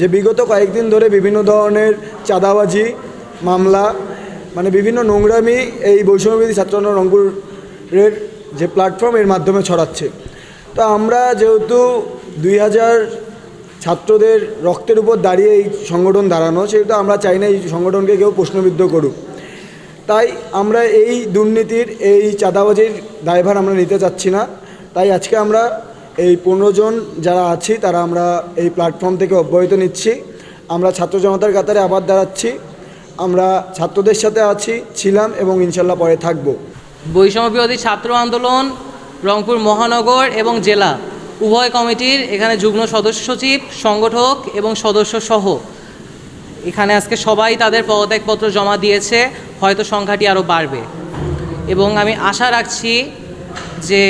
যে বিগত কয়েকদিন ধরে বিভিন্ন ধরনের চাঁদাবাজি মামলা মানে বিভিন্ন নোংরামি এই বৈষম্যবিধি ছাত্র রংপুরের যে প্ল্যাটফর্ম এর মাধ্যমে ছড়াচ্ছে। তো আমরা যেহেতু দুই হাজার ছাত্রদের রক্তের উপর দাঁড়িয়ে এই সংগঠন দাঁড়ানো সেহেতু আমরা চাই না এই সংগঠনকে কেউ প্রশ্নবিদ্ধ করুক। তাই আমরা এই দুর্নীতির এই চাঁদাবাজির দায়ভার আমরা নিতে চাচ্ছি না। তাই আজকে আমরা এই পনেরো জন যারা আছি, তারা আমরা এই প্ল্যাটফর্ম থেকে অব্যাহত নিচ্ছি। আমরা ছাত্র জনতার কাতারে আবার দাঁড়াচ্ছি। আমরা ছাত্রদের সাথে আছি, ছিলাম এবং ইনশাল্লাহ পরে থাকব। বৈষম্য বিরোধী ছাত্র আন্দোলন, রংপুর মহানগর এবং জেলা। উভয় কমিটির এখানে যুগ্ম সদস্য সচিব, সংগঠক এবং সদস্য সহ। এখানে আজকে সবাই তাদের পদত্যাগপত্র জমা দিয়েছে, হয়তো সংখ্যাটি আরও বাড়বে। এবং আমি আশা রাখছি যে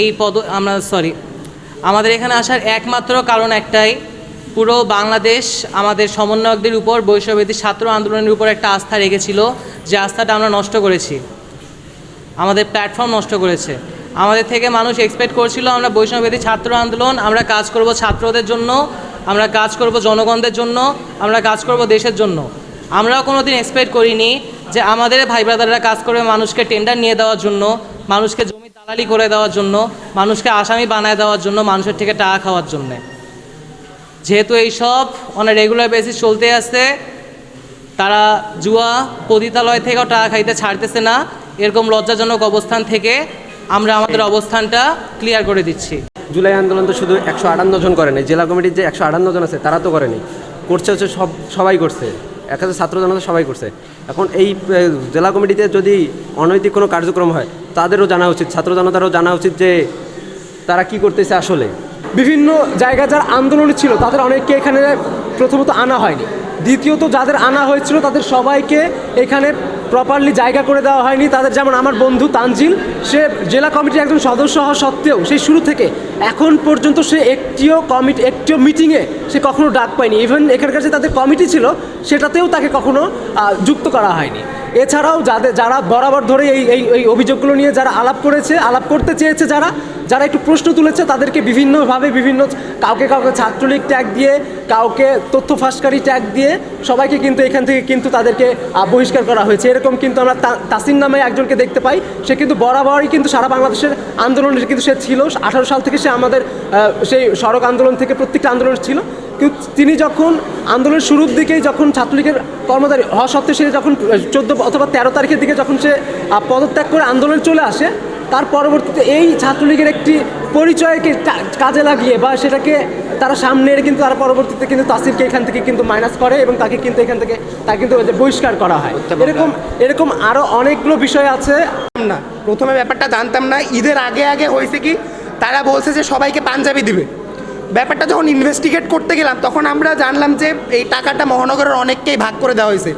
এই পদ, আমরা সরি আমাদের এখানে আসার একমাত্র কারণ একটাই, পুরো বাংলাদেশ আমাদের সমন্বয়কদের উপর বৈষম্যবিধি ছাত্র আন্দোলনের উপর একটা আস্থা রেখেছিল, যে আস্থাটা আমরা নষ্ট করেছি। আমাদের প্ল্যাটফর্ম নষ্ট করেছে। আমাদের থেকে মানুষ এক্সপেক্ট করছিল, আমরা বৈষ্ণববেদী ছাত্র আন্দোলন, আমরা কাজ করব ছাত্রদের জন্য, আমরা কাজ করব জনগণদের জন্য, আমরা কাজ করব দেশের জন্য। আমরাও কোনো দিন এক্সপেক্ট করিনি যে আমাদের ভাই ব্রাদাররা কাজ করবে মানুষকে টেন্ডার নিয়ে দেওয়ার জন্য, মানুষকে দালালি করে দেওয়ার জন্য, মানুষকে আসামি বানায় দেওয়ার জন্য, মানুষের থেকে টাকা খাওয়ার জন্যে। যেহেতু এই সব অন রেগুলার বেসিস চলতে আসছে, তারা জুয়া, পতিতালয় থেকেও টাকা খাইতে ছাড়তেছে না। এরকম লজ্জাজনক অবস্থান থেকে আমরা আমাদের অবস্থানটা ক্লিয়ার করে দিচ্ছি। জুলাই আন্দোলন তো শুধু একশো আটান্ন জন করেনি জেলা কমিটির যে একশো আটান্ন জন আছে, তারা তো করেনি করছে হচ্ছে সব, সবাই করছে। এক হাজার ছাত্র জনতা সবাই করছে। এখন এই জেলা কমিটিতে যদি অনৈতিক কোনো কার্যক্রম হয় তাদেরও জানা উচিত, ছাত্র জনতারও জানা উচিত যে তারা কি করতেছে আসলে। বিভিন্ন জায়গায় যার আন্দোলন ছিল, তাদের অনেককে এখানে প্রথমত আনা হয়নি। দ্বিতীয়ত, যাদের আনা হয়েছিল, তাদের সবাইকে এখানে প্রপারলি জায়গা করে দেওয়া হয়নি। তাদের যেমন আমার বন্ধু তানজিল, সে জেলা কমিটির একজন সদস্য হওয়া সত্ত্বেও সেই শুরু থেকে এখন পর্যন্ত সে একটিও কমিটি, একটিও মিটিংয়ে সে কখনো ডাক পায়নি। ইভেন এখানকার যে তাদের কমিটি ছিল, সেটাতেও তাকে কখনো যুক্ত করা হয়নি। এছাড়াও যাদের, যারা বরাবর ধরে এই এই এই অভিযোগগুলো নিয়ে যারা আলাপ করেছে, আলাপ করতে চেয়েছে যারা যারা একটু প্রশ্ন তুলেছে, তাদেরকে বিভিন্নভাবে বিভিন্ন কাউকে কাউকে ছাত্রলীগ ট্যাগ দিয়ে, কাউকে তথ্য ফাঁসকারী ট্যাগ দিয়ে, সবাইকে কিন্তু এখান থেকে কিন্তু তাদেরকে বহিষ্কার করা হয়েছে। এরকম কিন্তু আমরা তাসিন নামে একজনকে দেখতে পাই। সে কিন্তু বরাবরই কিন্তু সারা বাংলাদেশের আন্দোলনের কিন্তু সে ছিল। আঠারো সাল থেকে সে আমাদের সেই সড়ক আন্দোলন থেকে প্রত্যেকটা আন্দোলন ছিল। কিন্তু তিনি যখন আন্দোলনের শুরুর দিকেই যখন ছাত্রলীগের কর্মধারী হওয়া সত্ত্বেও সে যখন চোদ্দ অথবা তেরো তারিখের দিকে যখন সে পদত্যাগ করে আন্দোলন চলে আসে তার পরবর্তীতে এই ছাত্রলীগের একটি পরিচয়কে কাজে লাগিয়ে বা সেটাকে তারা সামনে কিন্তু তার পরবর্তীতে কিন্তু তাসিরকে এখান থেকে কিন্তু মাইনাস করে এবং তাকে কিন্তু এখান থেকে তাকে কিন্তু বহিষ্কার করা হয়। এরকম এরকম আরও অনেকগুলো বিষয় আছে। না প্রথমে ব্যাপারটা জানতাম না। ঈদের আগে আগে হয়েছে কি তারা বলছে যে সবাইকে পাঞ্জাবি দিবে। ব্যাপারটা যখন ইনভেস্টিগেট করতে গেলাম তখন আমরা জানলাম যে এই টাকাটা মহানগরের অনেককেই ভাগ করে দেওয়া হয়েছে।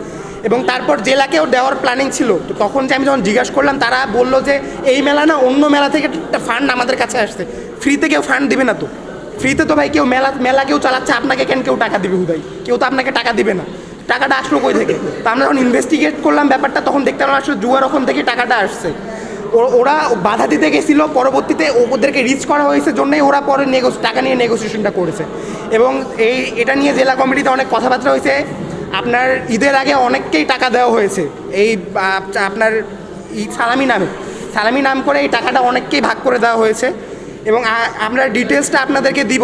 এবং তারপর জেলাকেও দেওয়ার প্ল্যানিং ছিল। তো তখন যে আমি যখন জিজ্ঞাসা করলাম, তারা বলল যে, এই মেলা না, অন্য মেলা থেকে একটা ফান্ড আমাদের কাছে আসছে। ফ্রিতে কেউ ফান্ড দিবে না তো। ফ্রিতে তো ভাই কেউ মেলা মেলা কেউ চালাচ্ছে, আপনাকে কেন কেউ টাকা দিবে হুদাই? কেউ তো আপনাকে টাকা দিবে না। টাকাটা আসলো কই থেকে? তো আমরা যখন ইনভেস্টিগেট করলাম ব্যাপারটা, তখন দেখতে পেলাম আসলে জুয়ার ওখান থেকে টাকাটা আসছে। ওরা বাধা দিতে গেছিল, পরবর্তীতে ওদেরকে রিচ করা হয়েছে জন্যই ওরা পরে নেগোস টাকা নিয়ে নেগোসিয়েশনটা করেছে। এবং এই, এটা নিয়ে জেলা কমিটিতে অনেক কথাবার্তা হয়েছে। আপনার ঈদের আগে অনেককেই টাকা দেওয়া হয়েছে। এই আপনার ঈদ সালামি নামে। সালামি নাম করে এই টাকাটা অনেককেই ভাগ করে দেওয়া হয়েছে। এবং আমরা ডিটেলসটা আপনাদেরকে দিব।